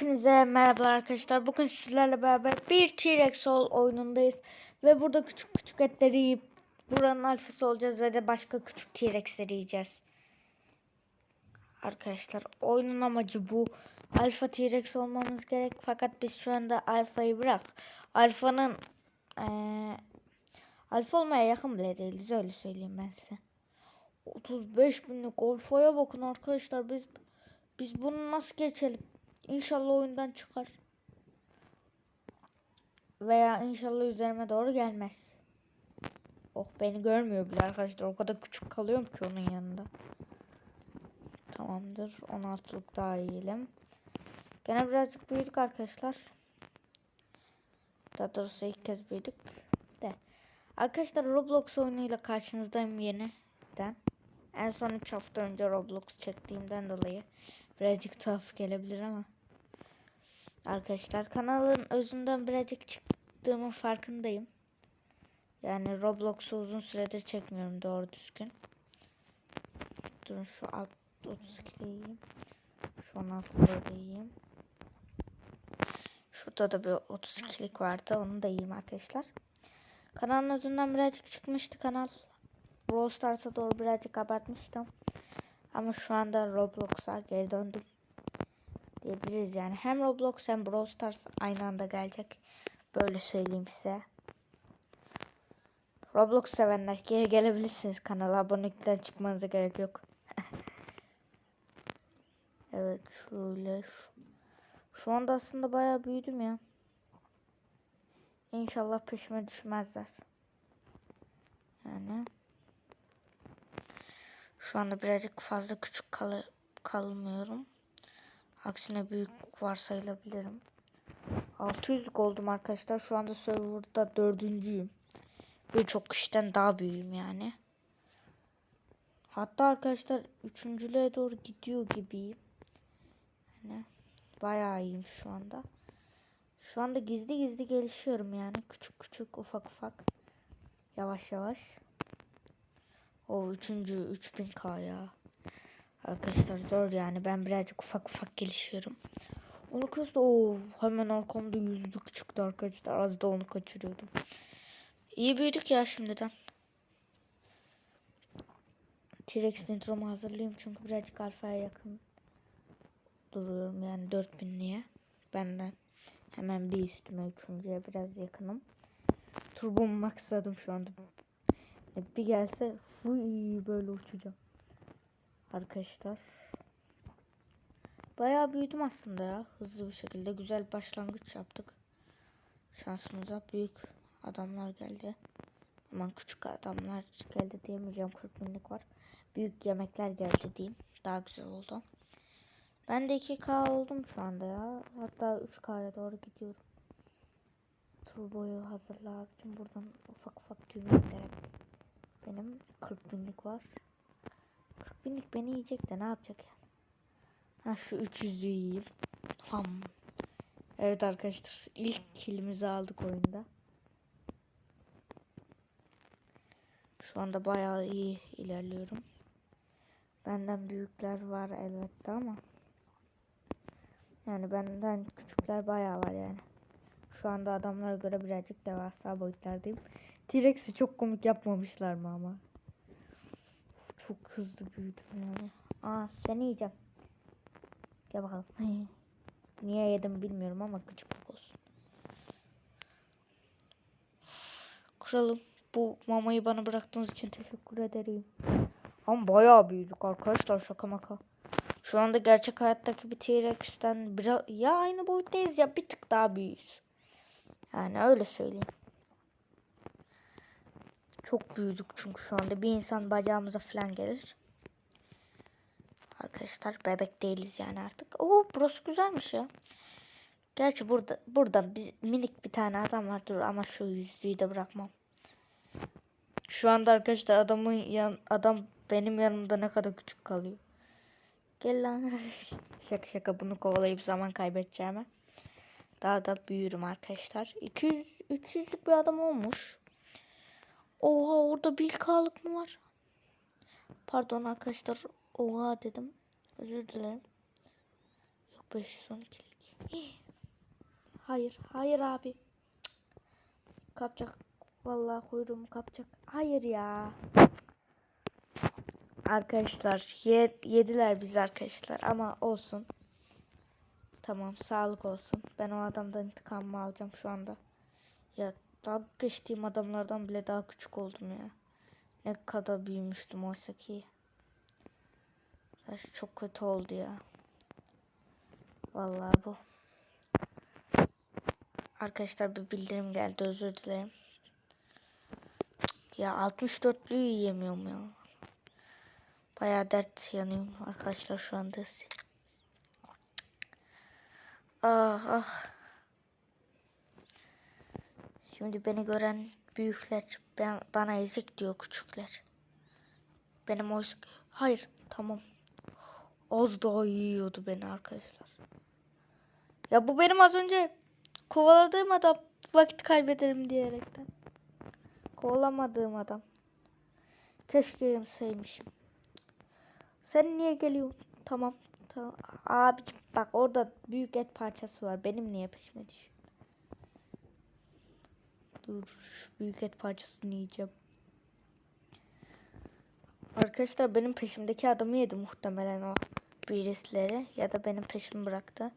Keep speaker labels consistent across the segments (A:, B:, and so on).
A: Hepinize merhabalar arkadaşlar. Bugün sizlerle beraber bir T-Rex oyunundayız. Ve burada küçük küçük etleri yiyip buranın alfası olacağız ve de başka küçük T-Rex'leri yiyeceğiz. Arkadaşlar oyunun amacı bu. Alfa T-Rex olmamız gerek. Fakat biz şu anda alfayı bırak. Alfanın eee alfa olmaya yakın bile değiliz öyle söyleyeyim ben size. 35 binlik alfaya bakın arkadaşlar biz biz bunu nasıl geçelim? İnşallah oyundan çıkar. Veya inşallah üzerime doğru gelmez. Oh beni görmüyor bile arkadaşlar. O kadar küçük kalıyorum ki onun yanında. Tamamdır. 16'lık daha yiyelim. Gene birazcık büyüdük arkadaşlar. Daha doğrusu ilk kez büyüdük. De. Arkadaşlar Roblox oyunuyla karşınızdayım yeniden. En son 3 hafta önce Roblox çektiğimden dolayı birazcık tuhaf gelebilir ama. Arkadaşlar kanalın özünden birazcık çıktığımın farkındayım. Yani Roblox'u uzun süredir çekmiyorum doğru düzgün. Durun şu alt 32'yi yiyeyim. Şu 16'ları da. Şurada da bir 32'lik vardı. Onu da yiyeyim arkadaşlar. Kanalın özünden birazcık çıkmıştı kanal. Brawl Stars'a doğru birazcık abartmıştım. Ama şu anda Roblox'a geri döndüm. Diyebiliriz yani. Hem Roblox hem Brawl Stars aynı anda gelecek. Böyle söyleyeyim size. Roblox sevenler geri gelebilirsiniz kanala. Abonelikten çıkmanıza gerek yok. evet şöyle şu. Şu anda aslında bayağı büyüdüm ya. İnşallah peşime düşmezler. Yani. Şu anda birazcık fazla küçük kal kalmıyorum. Aksine büyük varsayılabilirim. 600 oldum arkadaşlar. Şu anda serverda dördüncüyüm. Birçok kişiden daha büyüğüm yani. Hatta arkadaşlar üçüncülüğe doğru gidiyor gibiyim. Yani bayağı iyiyim şu anda. Şu anda gizli gizli gelişiyorum yani. Küçük küçük ufak ufak. Yavaş yavaş. O üçüncü 3000k ya. Arkadaşlar zor yani. Ben birazcık ufak ufak gelişiyorum. Onu kızdı. Oo, hemen arkamda yüzlük çıktı arkadaşlar. Az da onu kaçırıyordum. İyi büyüdük ya şimdiden. T-Rex intromu hazırlayayım çünkü birazcık alfaya yakın duruyorum yani 4000'liye. Ben de hemen bir üstüme üçüncüye biraz yakınım. Turbomu maxladım şu anda. Bir gelse fuy böyle uçacağım. Arkadaşlar. Bayağı büyüdüm aslında ya. Hızlı bir şekilde güzel başlangıç yaptık. Şansımıza büyük adamlar geldi. Aman küçük adamlar geldi diyemeyeceğim. 40 binlik var. Büyük yemekler geldi diyeyim. Daha güzel oldu. Ben de 2K oldum şu anda ya. Hatta 3K'ya doğru gidiyorum. Turboyu hazırla abicim. Buradan ufak ufak gerek. Benim 40 binlik var. 40 binlik beni yiyecek de ne yapacak yani? Ha şu 300'lüğü yiyeyim. Ham. Evet arkadaşlar ilk kilimizi aldık oyunda. Şu anda bayağı iyi ilerliyorum. Benden büyükler var elbette ama yani benden küçükler bayağı var yani. Şu anda adamlara göre birazcık devasa boyutlardayım. T-Rex'i çok komik yapmamışlar mı ama? Çok hızlı büyüdüm yani. Aa seni yiyeceğim. Gel bakalım. Niye yedim bilmiyorum ama küçük olsun. Kralım bu mamayı bana bıraktığınız için teşekkür ederim. Ama bayağı büyüdük arkadaşlar şaka maka. Şu anda gerçek hayattaki bir T-Rex'ten biraz ya aynı boyuttayız ya bir tık daha büyüğüz. Yani öyle söyleyeyim. Çok büyüdük çünkü şu anda bir insan bacağımıza falan gelir. Arkadaşlar bebek değiliz yani artık. Oo burası güzelmiş ya. Gerçi burada burada bir, minik bir tane adam var dur ama şu yüzlüğü de bırakmam. Şu anda arkadaşlar adamın yan adam benim yanımda ne kadar küçük kalıyor. Gel lan. şaka şaka bunu kovalayıp zaman kaybedeceğime. Daha da büyürüm arkadaşlar. 200 300'lük bir adam olmuş. Oha orada bir kalık mı var? Pardon arkadaşlar. Oha dedim. Özür dilerim. Yok 512'lik. Hayır. Hayır abi. Kapacak. Vallahi kuyruğumu kapacak. Hayır ya. Arkadaşlar ye- yediler biz arkadaşlar ama olsun. Tamam sağlık olsun. Ben o adamdan intikamımı alacağım şu anda. Ya dalga geçtiğim adamlardan bile daha küçük oldum ya. Ne kadar büyümüştüm oysa ki. Çok kötü oldu ya. Vallahi bu. Arkadaşlar bir bildirim geldi özür dilerim. Ya 64'lüyü yiyemiyorum ya. Bayağı dert yanıyorum arkadaşlar şu anda. Ah ah. Şimdi beni gören büyükler ben, bana ezik diyor küçükler. Benim oysa Hayır tamam. Az daha yiyordu beni arkadaşlar. Ya bu benim az önce kovaladığım adam vakit kaybederim diyerekten. Kovalamadığım adam. Keşke yemseymişim. Sen niye geliyorsun? Tamam. Tamam. Abicim bak orada büyük et parçası var. Benim niye peşime düşüyor? Dur büyük et parçasını yiyeceğim. Arkadaşlar benim peşimdeki adamı yedi muhtemelen o birisleri ya da benim peşimi bıraktı.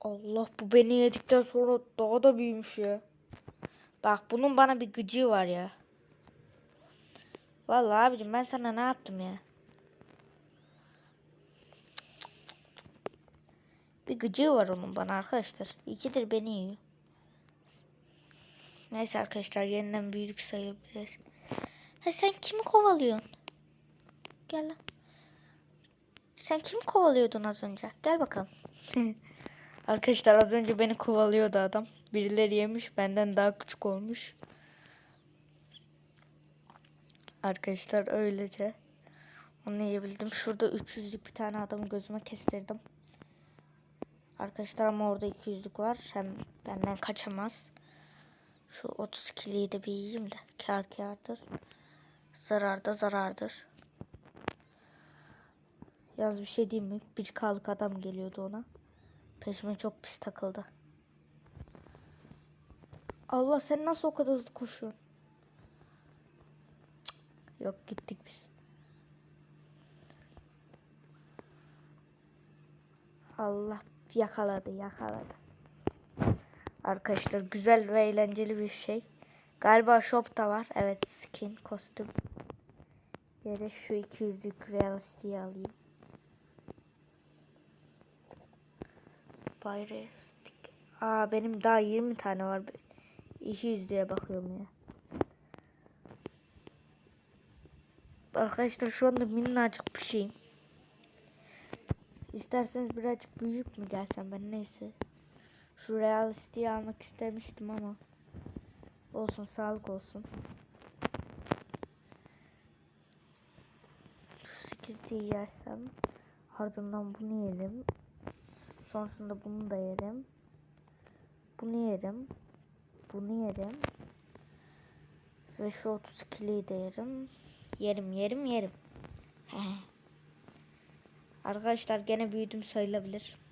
A: Allah bu beni yedikten sonra daha da büyümüş ya. Bak bunun bana bir gıcığı var ya. Vallahi abicim ben sana ne yaptım ya? Bir gıcığı var onun bana arkadaşlar. İkidir beni yiyor. Neyse arkadaşlar yeniden büyüdük sayılabilir. Ha sen kimi kovalıyorsun? Gel lan. Sen kimi kovalıyordun az önce? Gel bakalım. arkadaşlar az önce beni kovalıyordu adam. Birileri yemiş benden daha küçük olmuş. Arkadaşlar öylece onu yiyebildim. Şurada 300'lük bir tane adamı gözüme kestirdim. Arkadaşlar ama orada 200'lük var. Hem benden kaçamaz. Şu 32'liyi de bir yiyeyim de. Kar kardır. Zarar da zarardır. Yalnız bir şey diyeyim mi? Bir kalık adam geliyordu ona. Peşime çok pis takıldı. Allah sen nasıl o kadar hızlı koşuyorsun? Cık, Yok gittik biz. Allah yakaladı yakaladı. Arkadaşlar güzel ve eğlenceli bir şey. Galiba shop da var. Evet skin kostüm. Yere şu 200'lük realisty'yi alayım. Bayrealistik. Aa benim daha 20 tane var. 200 diye bakıyorum ya. Arkadaşlar şu anda minnacık bir şeyim. İsterseniz birazcık büyük mü gelsem ben neyse. Şu realistiği almak istemiştim ama. Olsun sağlık olsun. Şu 8'liği yersem. Ardından bunu yerim. Sonrasında bunu da yerim. Bunu yerim. Bunu yerim. Ve şu 32'liyi de yerim. Yerim yerim yerim. Arkadaşlar gene büyüdüm sayılabilir.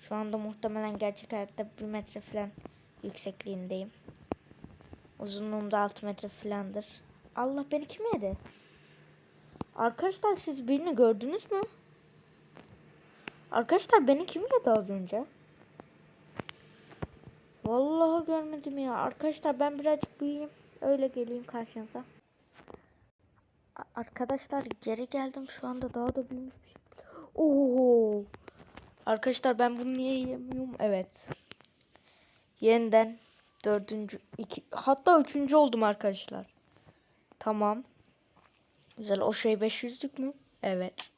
A: Şu anda muhtemelen gerçek hayatta 1 metre falan yüksekliğindeyim. Uzunluğum da 6 metre falandır. Allah beni kim yedi? Arkadaşlar siz birini gördünüz mü? Arkadaşlar beni kim yedi az önce? Vallahi görmedim ya. Arkadaşlar ben birazcık büyüyeyim. Öyle geleyim karşınıza. Arkadaşlar geri geldim. Şu anda daha da büyümüş. Oo. Arkadaşlar ben bunu niye yiyemiyorum? Evet. Yeniden dördüncü, iki, hatta üçüncü oldum arkadaşlar. Tamam. Güzel. O şey 500'lük mü? Evet.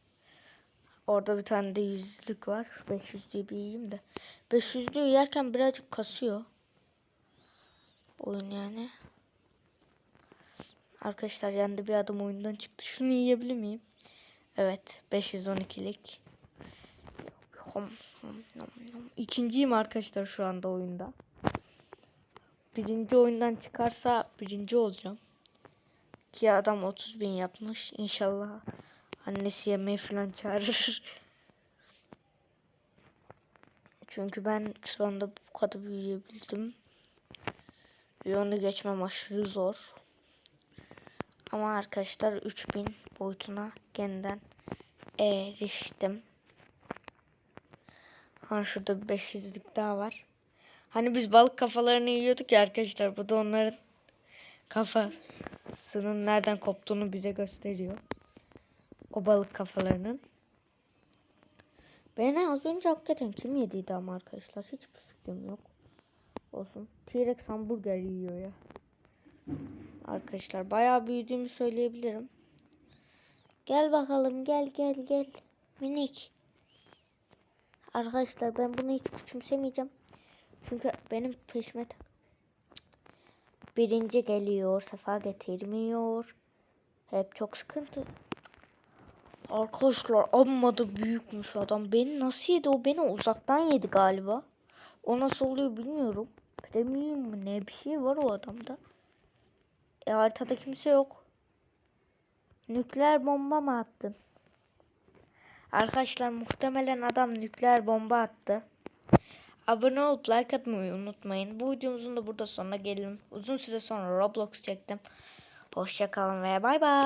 A: Orada bir tane de yüzlük var. 500'lüğü bir yiyeyim de. 500'lüğü yerken birazcık kasıyor. Oyun yani. Arkadaşlar yanında bir adam oyundan çıktı. Şunu yiyebilir miyim? Evet. 512'lik. İkinciyim arkadaşlar şu anda oyunda. Birinci oyundan çıkarsa birinci olacağım. Ki adam 30 bin yapmış. İnşallah annesi yemeği falan çağırır. Çünkü ben şu anda bu kadar büyüyebildim. Ve onu geçmem aşırı zor. Ama arkadaşlar 3000 boyutuna yeniden eriştim. Ha şurada bir 500'lük daha var. Hani biz balık kafalarını yiyorduk ya arkadaşlar. Bu da onların kafasının nereden koptuğunu bize gösteriyor. O balık kafalarının. Beni az önce hakikaten kim yediydi ama arkadaşlar hiçbir fikrim yok. Olsun. T-Rex hamburger yiyor ya. Arkadaşlar bayağı büyüdüğümü söyleyebilirim. Gel bakalım gel gel gel. Minik. Arkadaşlar ben bunu hiç küçümsemeyeceğim. Çünkü benim peşime tak. Birinci geliyor, sefa getirmiyor. Hep çok sıkıntı. Arkadaşlar amma da büyükmüş adam. Beni nasıl yedi? O beni uzaktan yedi galiba. O nasıl oluyor bilmiyorum. Premium mu ne bir şey var o adamda. E haritada kimse yok. Nükleer bomba mı attın? Arkadaşlar muhtemelen adam nükleer bomba attı. Abone olup like atmayı unutmayın. Bu videomuzun da burada sonuna gelelim. Uzun süre sonra Roblox çektim. Hoşçakalın ve bay bay.